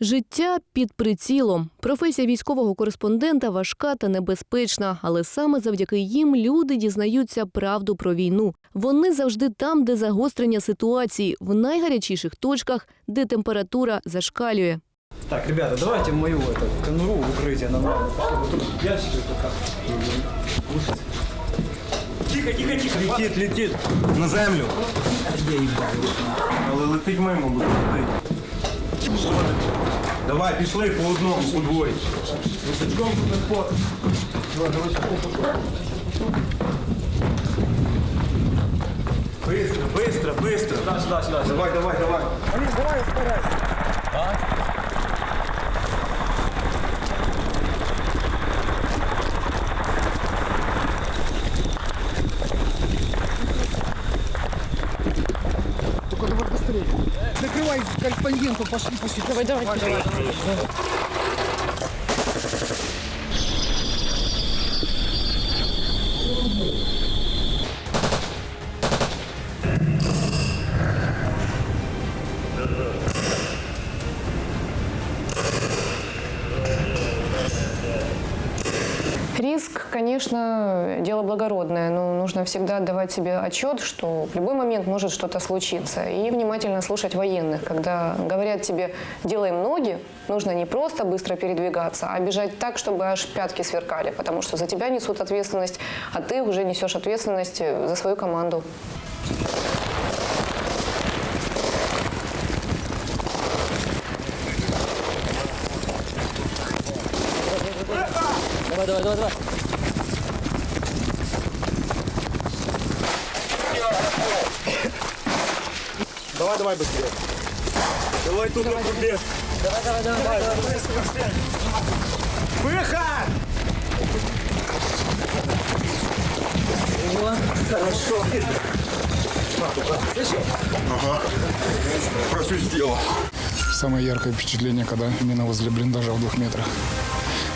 Життя під прицілом. Професія військового кореспондента важка та небезпечна, але саме завдяки їм люди дізнаються правду про війну. Вони завжди там, де загострення ситуації, в найгарячіших точках, де температура зашкалює. Так, ребята, давайте мою эту конуру в укрытие нормально. Вот тут ящики пока. Тихо, тихо, тихо. Летить, летить на землю. Я. Але летить мимо буде летить. Давай, пішли по одному, по двоє. Быстро, быстро, быстро. Сюда, сюда, сюда. Давай, давай, давай. Алин, давай ускоряйся. Только Корреспонденту, пошли, пошли. Давай, давай, давай. Риск, конечно, дело благородное, но нужно всегда отдавать себе отчет, что в любой момент может что-то случиться. И внимательно слушать военных. Когда говорят тебе «делаем ноги», нужно не просто быстро передвигаться, а бежать так, чтобы аж пятки сверкали, потому что за тебя несут ответственность, а ты уже несешь ответственность за свою команду. Давай, давай, давай, давай. Давай, давай быстрее. Давай тут на пробег. Давай, давай, давай, давай. Выход! Хорошо. Просвистело. Самое яркое впечатление, когда именно возле блиндажа в двух метрах.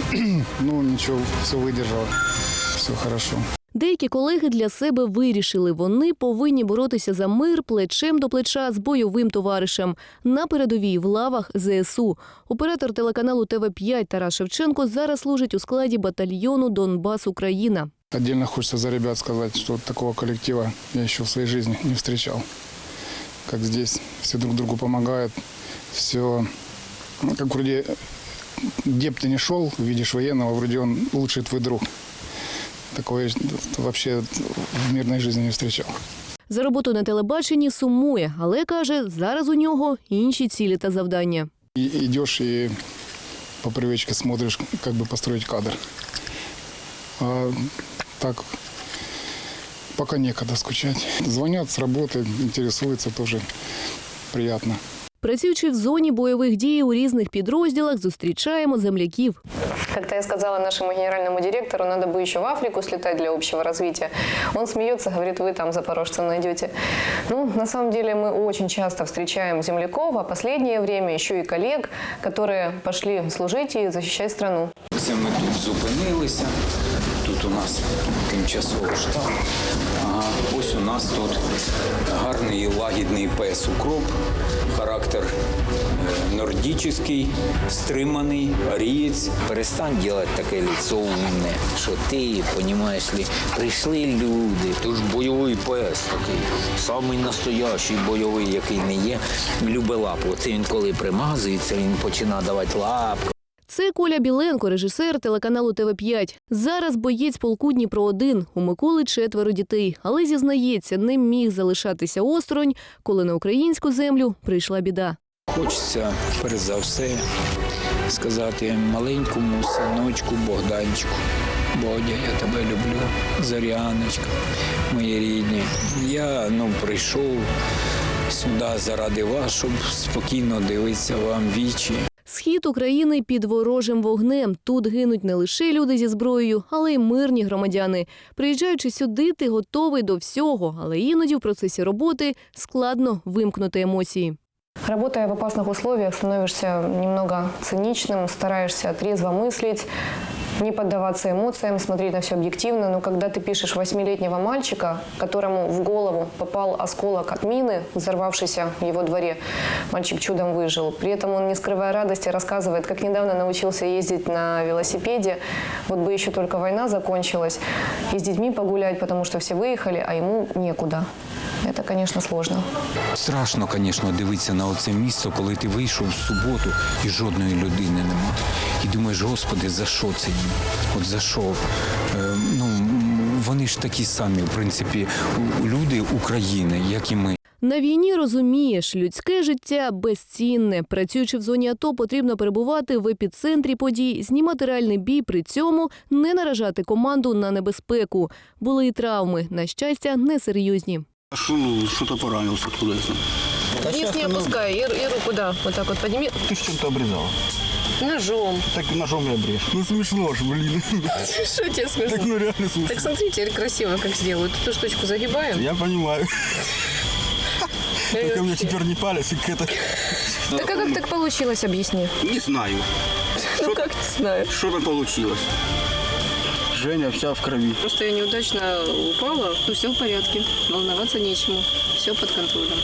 ну, ничего, все выдержало, все хорошо. Деякі колеги для себе вирішили, вони повинні боротися за мир плечем до плеча з бойовим товаришем на передовій в лавах ЗСУ. Оператор телеканалу ТВ 5 Тарас Шевченко зараз служить у складі батальйону Донбас Україна. Отдельно хочется за ребят сказать, что вот такого коллектива я еще в своей жизни не встречал. Как здесь, все друг другу помогают, все, ну, как вроде, где бы ты ни шел, видишь военного, вроде он лучший твой друг. Такое я вообще в мирной жизни не встречал. За роботу на телебаченні сумує, але каже, зараз у нього інші цілі та завдання. И идешь и по привычке смотришь, как бы построить кадр. А так пока некогда скучать. Звонят с работы, интересуются тоже приятно. Працюючи в зоні бойових дій у різних підрозділах, зустрічаємо земляків. Как-то я сказала нашему генеральному директору, надо бы еще в Африку слетать для общего развития. Он смеется, говорит, вы там запорожца найдете. Ну, на самом деле мы очень часто встречаем земляков, а последнее время еще и коллег, которые пошли служить и защищать страну. Це ми тут зупинилися. Тут у нас тимчасовий штаб. А ось у нас тут гарний лагідний пес укроп. Характер е, нордічний, стриманий, арієць. Перестань делать таке лицо умне, що ти, ли, прийшли люди, то ж бойовий пес такий, самий настоящий бойовий, який не є, любить лапу. Оце він коли примазується, він починає давати лапку. Це Коля Біленко, режисер телеканалу ТВ 5 Зараз боєць полку Дніпро 1 У Миколи четверо дітей, але зізнається, не міг залишатися осторонь, коли на українську землю прийшла біда. Хочеться перш за все сказати маленькому синочку Богданчику. Бодя, я тебе люблю, Зоряночка, мої рідні. Я ну, прийшов сюди заради вас, щоб спокійно дивитися вам вічі. Схід України під ворожим вогнем. Тут гинуть не лише люди зі зброєю, але й мирні громадяни. Приїжджаючи сюди, ти готовий до всього, але іноді в процесі роботи складно вимкнути емоції. Работая в опасных условиях, становишься немного циничным, стараешься трезво мыслить, не поддаваться эмоциям, смотреть на все объективно. Но когда ты пишешь восьмилетнего мальчика, которому в голову попал осколок от мины, взорвавшейся в его дворе, мальчик чудом выжил. При этом он, не скрывая радости, рассказывает, как недавно научился ездить на велосипеде. Вот бы еще только война закончилась, и с детьми погулять, потому что все выехали, а ему некуда. Это, конечно, сложно. Страшно, звісно, дивитися на оце місто, коли ти вийшов в суботу і жодної людини нема. І думаєш, господи, за що це їм? От за що? Е, ну, вони ж такі самі, в принципі, люди України, як і ми. На війні розумієш, людське життя безцінне. Працюючи в зоні АТО, потрібно перебувати в епіцентрі подій, знімати реальний бій, при цьому не наражати команду на небезпеку. Були і травми, на щастя, несерйозні. А что, что-то поранился, откуда я знаю? Вниз не опускай, и, руку, да, вот так вот подними. Ты ж чем-то обрезала. Ножом. Так ножом и обрежь. Ну смешно ж, блин. Что тебе смешно? Так ну реально смешно. Так смотри, теперь красиво как сделают. Эту штучку загибаем. Я понимаю. Только у меня теперь не палец, и это... Так а как так получилось, объясни. Не знаю. Ну как не знаю. Что-то получилось. Женя вся в крови. Просто я неудачно упала. Ну все в порядке. Волноваться нечему. Все под контролем.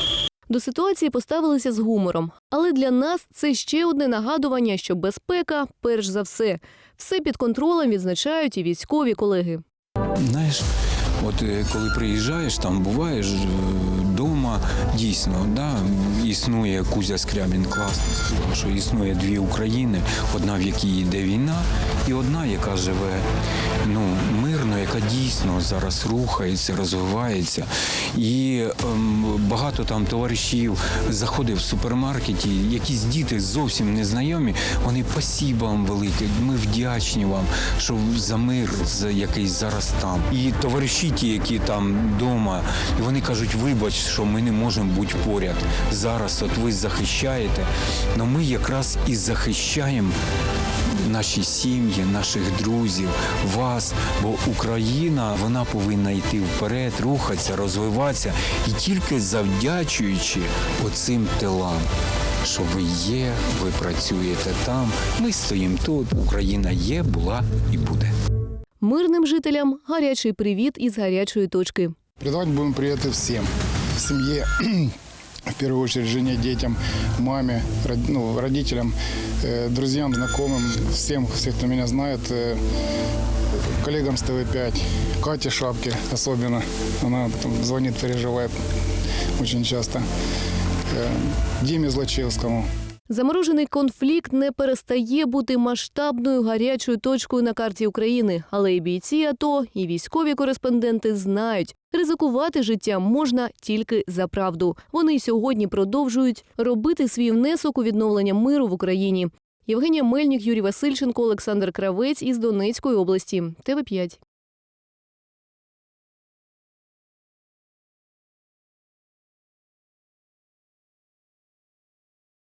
До ситуації поставилися з гумором, але для нас це ще одне нагадування, що безпека перш за все. Все під контролем відзначають і військові колеги. Знаєш, от е, коли приїжджаєш, там буваєш вдома, дійсно, да, існує Кузя Скрябін класно сказав, що існує дві України, одна в якій йде війна, і одна, яка живе. Ну, мирно, яка дійсно зараз рухається, розвивається. І ем, багато там товаришів заходив в супермаркеті, якісь діти зовсім незнайомі, вони спасіба вам велике, ми вдячні вам, що за мир, за який зараз там. І товариші ті, які там вдома, і вони кажуть, вибач, що ми не можемо бути поряд. Зараз от ви захищаєте, але ми якраз і захищаємо наші сім'ї, наших друзів, вас. Бо Україна вона повинна йти вперед, рухатися, розвиватися і тільки завдячуючи оцим тилам. Що ви є, ви працюєте там. Ми стоїмо тут. Україна є, була і буде. Мирним жителям гарячий привіт із гарячої точки. Передавать будем приветы всем. Семье, в первую очередь жене, детям, маме, род- ну, родителям, э, друзьям, знакомым, всем, все, кто меня знает, э, коллегам с ТВ-5, Кате Шапке особенно. Она там звонит, переживает очень часто. Э, Диме Злачевскому. Заморожений конфлікт не перестає бути масштабною гарячою точкою на карті України, але і бійці АТО, і військові кореспонденти знають, ризикувати життям можна тільки за правду. Вони сьогодні продовжують робити свій внесок у відновлення миру в Україні. Євгенія Мельник, Юрій Васильченко, Олександр Кравець із Донецької області. ТВ 5